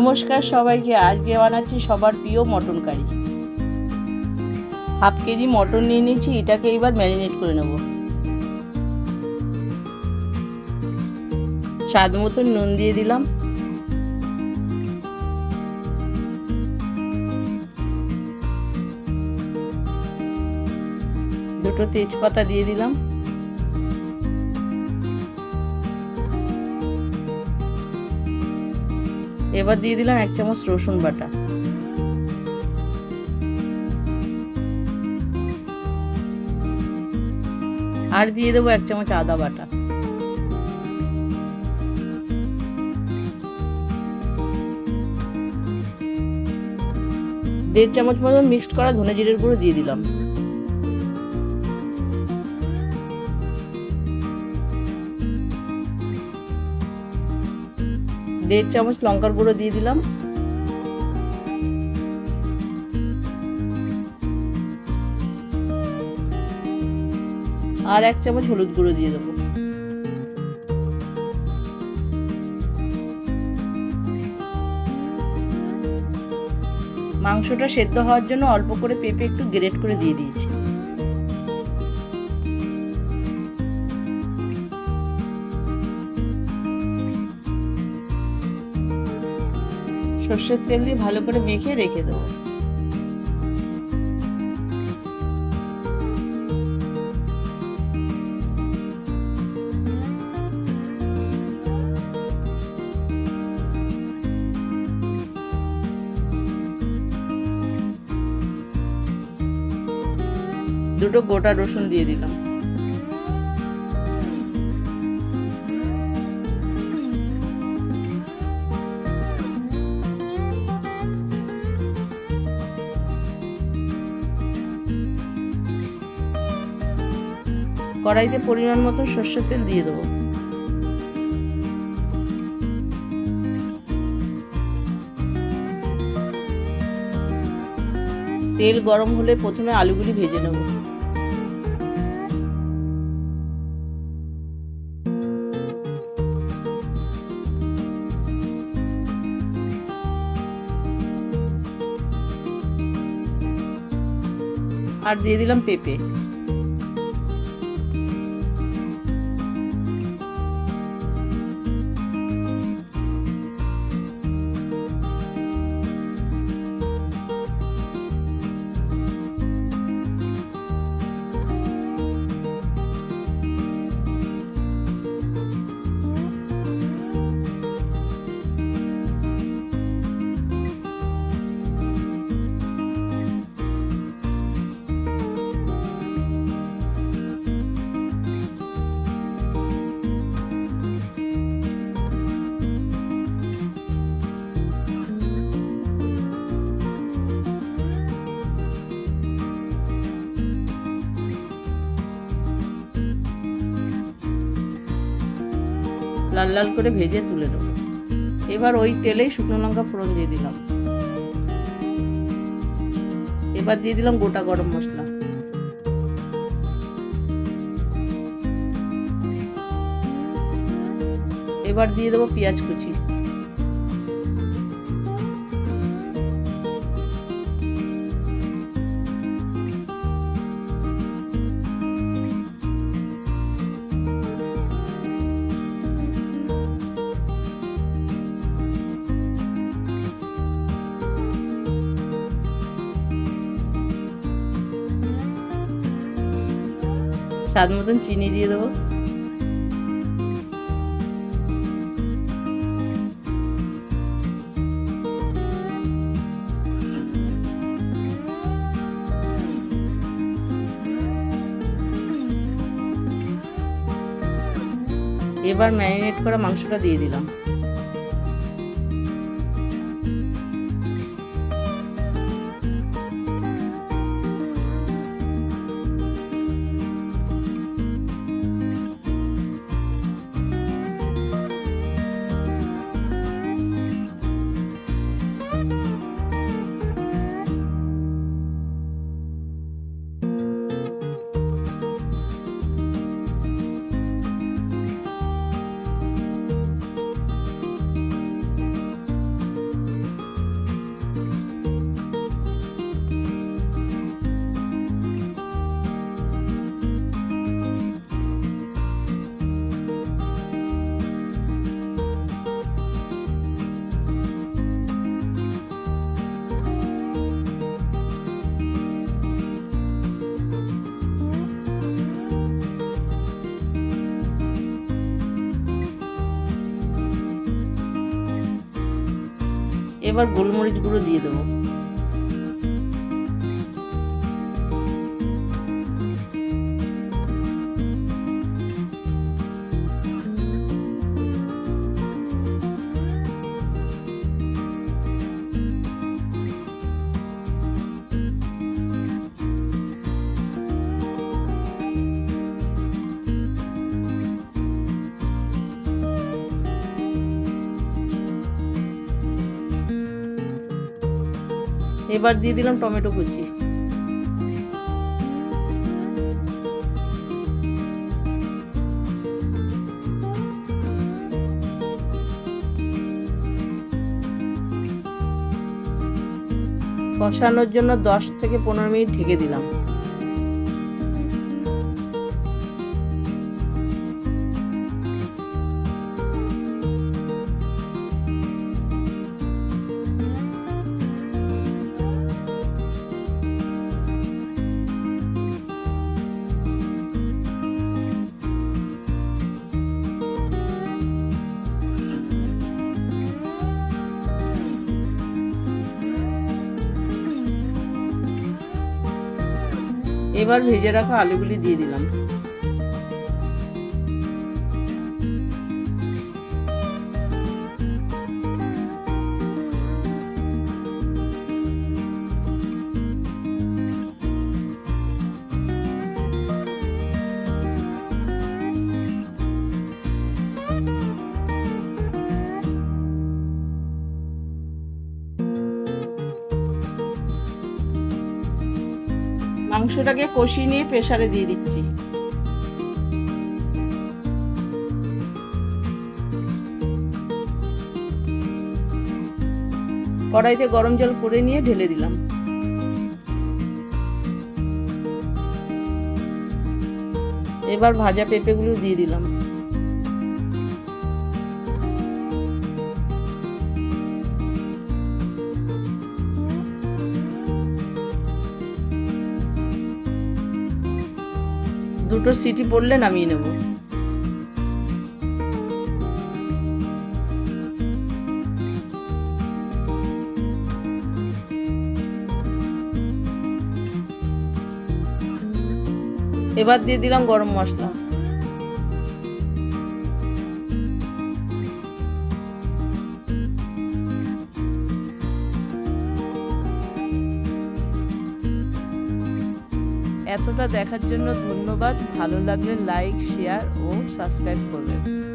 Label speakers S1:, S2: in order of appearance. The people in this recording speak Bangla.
S1: নমস্কার সবাইকে, আজকে বানাচ্ছি সবার প্রিয় mutton curry. Half kg mutton নিয়ে নিয়েছি, এটাকে এবার ম্যারিনেট করে নেব। স্বাদ মতন নুন দিয়ে দিলাম। দুটো তেজপাতা দিয়ে দিলাম। এবার দিয়ে দিলাম এক চামচ রসুন বাটা। আর দিয়ে দেবো এক চামচ আদা বাটা। দেড় চামচ মতন মিক্সড করা ধনে জিরের গুঁড়ো দিয়ে দিলাম। দেড় চামচ লঙ্কার গুঁড়ো দিয়ে দিলাম। আর এক চামচ হলুদ গুঁড়ো দিয়ে দেবো। মাংসটা সেদ্ধ হওয়ার জন্য অল্প করে পেঁপে একটু গ্রেট করে দিয়ে দিয়েছি। সর্ষের তেল দিয়ে ভালো করে মেখে রেখে দেবো। দুটো গোটা রসুন দিয়ে দিলাম। কড়াইতে পরিমাণ মতো সর্ষের তেল দিয়ে দেবো। তেল গরম হলে প্রথমে আলুগুলি ভেজে নেব। আর দিয়ে দিলাম পেঁপে। লাল লাল করে ভেজে তুলে নেব। এবার ওই তেলেই শুকনো লঙ্কা ফোড়ন দিয়ে দিলাম। এবার দিয়ে দিলাম গোটা গরম মশলা। এবার দিয়ে দেবো পেঁয়াজ কুচি। স্বাদ মতন চিনি দিয়ে দেবো। এবার ম্যারিনেট করা মাংসটা দিয়ে দিলাম। এবার গোলমরিচ গুঁড়ো দিয়ে দেবো। এবার দিয়ে দিলাম টমেটো কুচি। কষানোর জন্য দশ থেকে পনেরো মিনিট ঢেকে দিলাম। এবার ভেজে রাখা আলুগুলি দিয়ে দিলাম। মাংসটাকে কষিয়ে নিয়ে প্রেশারে দিয়ে দিচ্ছি। কড়াইতে গরম জল করে নিয়ে ঢেলে দিলাম। এবার ভাজা পেঁপেগুলো দিয়ে দিলাম। দুটো সিটি পড়লে নামিয়ে নেব। এবার দিয়ে দিলাম গরম মশলা। এতটা দেখার জন্য ধন্যবাদ। ভালো লাগলে লাইক শেয়ার ও সাবস্ক্রাইব করবেন।